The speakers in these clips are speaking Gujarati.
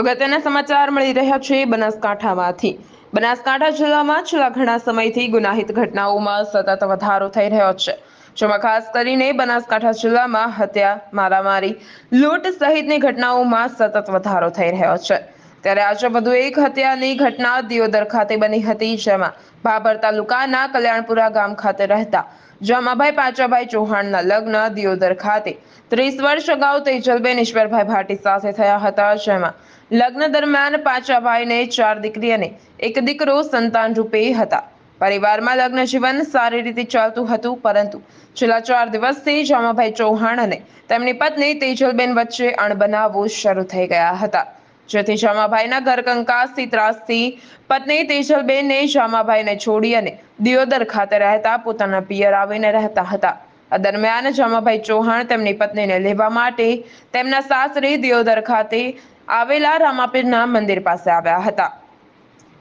અગત્યના સમાચાર મળી રહ્યા છે બનાસકાંઠામાંથી. બનાસકાંઠા જિલ્લામાં છેલ્લા ઘણા સમયથી ગુનાહિત ઘટનાઓમાં સતત વધારો થઈ રહ્યો છે. જેમાં ખાસ કરીને બનાસકાંઠા જિલ્લામાં હત્યા, મારામારી, લૂંટ સહિતની ઘટનાઓમાં સતત વધારો થઈ રહ્યો છે. ત્યારે આજે વધુ એક હત્યાની ઘટના દિયોદર ખાતે બની હતી, જેમાં ભાભર તાલુકાના કલ્યાણપુરા ગામ ખાતે રહેતા જમાભાઈ પાંચાભાઈ ચૌહાણના લગ્ન દિયોદર ખાતે ત્રીસ વર્ષ અગાઉ તેજલબેન ઈશ્વરભાઈ ભાટી સાથે થયા હતા. જેમાં લગ્ન દરમિયાન પાંચાભાઈને ચાર દીકરી અને એક દીકરો સંતાન રૂપે હતા. પરિવારમાં લગ્ન જીવન સારી રીતે ચાલતું હતું, પરંતુ છેલ્લા ચાર દિવસથી જામાભાઈ ચૌહાણ અને તેમની પત્ની તેજલબેન વચ્ચે અણબનાવો શરૂ થઈ ગયા હતા. જેથી જામાભાઈના ઘર કંકાસથી ત્રાસથી પત્ની તેજલબેને જામાભાઈને છોડી અને દિયોદર ખાતે રહેતા પોતાના પિયર આવીને રહેતા હતા. આ દરમિયાન જામાભાઈ ચૌહાણ તેમની પત્નીને લેવા માટે તેમના સાસરે દિયોદર ખાતે આવેલા રામાપીરના મંદિર પાસે આવ્યા હતા.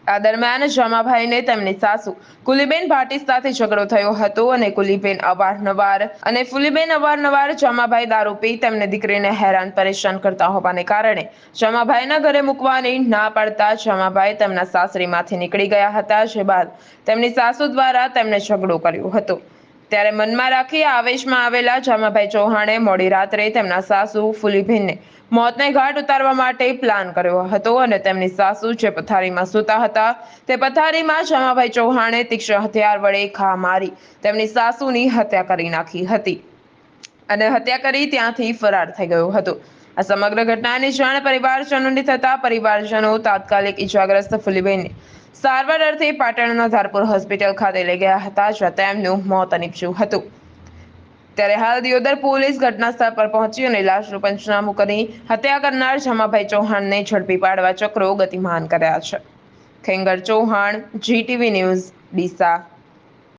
આ દરમિયાન જમાભાઈને તેમની સાસુ કુલીબેન ભાટી સાથે ઝઘડો થયો હતો અને કુલીબેન અવારનવાર અને ફુલીબેન અવારનવાર જમાભાઈ દારૂ પી તેમને દીકરીને હેરાન પરેશાન કરતા હોવાને કારણે જમાભાઈના ઘરે મૂકવાની ના પાડતા જમાભાઈ તેમના સાસરીમાંથી નીકળી ગયા હતા, જે બાદ તેમની સાસુ દ્વારા તેમને ઝઘડો કર્યો હતો. ત્યારે મનમાં રાખી આવેશમાં આવેલા જામાભાઈ ચૌહાણે મોડી રાત્રે તેમના સાસુ ફુલીભીનને મોતને ઘાટ ઉતારવા માટે પ્લાન કર્યો હતો અને તેમની સાસુ જે પથારીમાં સૂતા હતા, તે પથારીમાં જામાભાઈ ચૌહાણે તીક્ષ્ણ હથિયાર વડે ખા મારી તેમની સાસુની હત્યા કરી નાખી હતી અને હત્યા કરી ત્યાંથી ફરાર થઈ ગયો હતો. આ સમગ્ર ઘટનાની જાણ પરિવારજનોને થતા પરિવારજનો તાત્કાલિક ઈજાગ્રસ્ત ફુલીબેનને સારવાર અર્થે પાટણના ધારપુર હોસ્પિટલ ખાતે લઈ ગયા હતા, જ્યાં તેમનું મોત નીપજ્યું હતું. ત્યારે હાલ દિયોદર પોલીસ ઘટના સ્થળ પર પહોંચી અને લાશનું પંચનામું કરી હત્યા કરનાર જમાભાઈ ચૌહાણને ઝડપી પાડવા ચક્રો ગતિમાન કર્યા છે. Khengar Chauhan, GTV news, Deesa.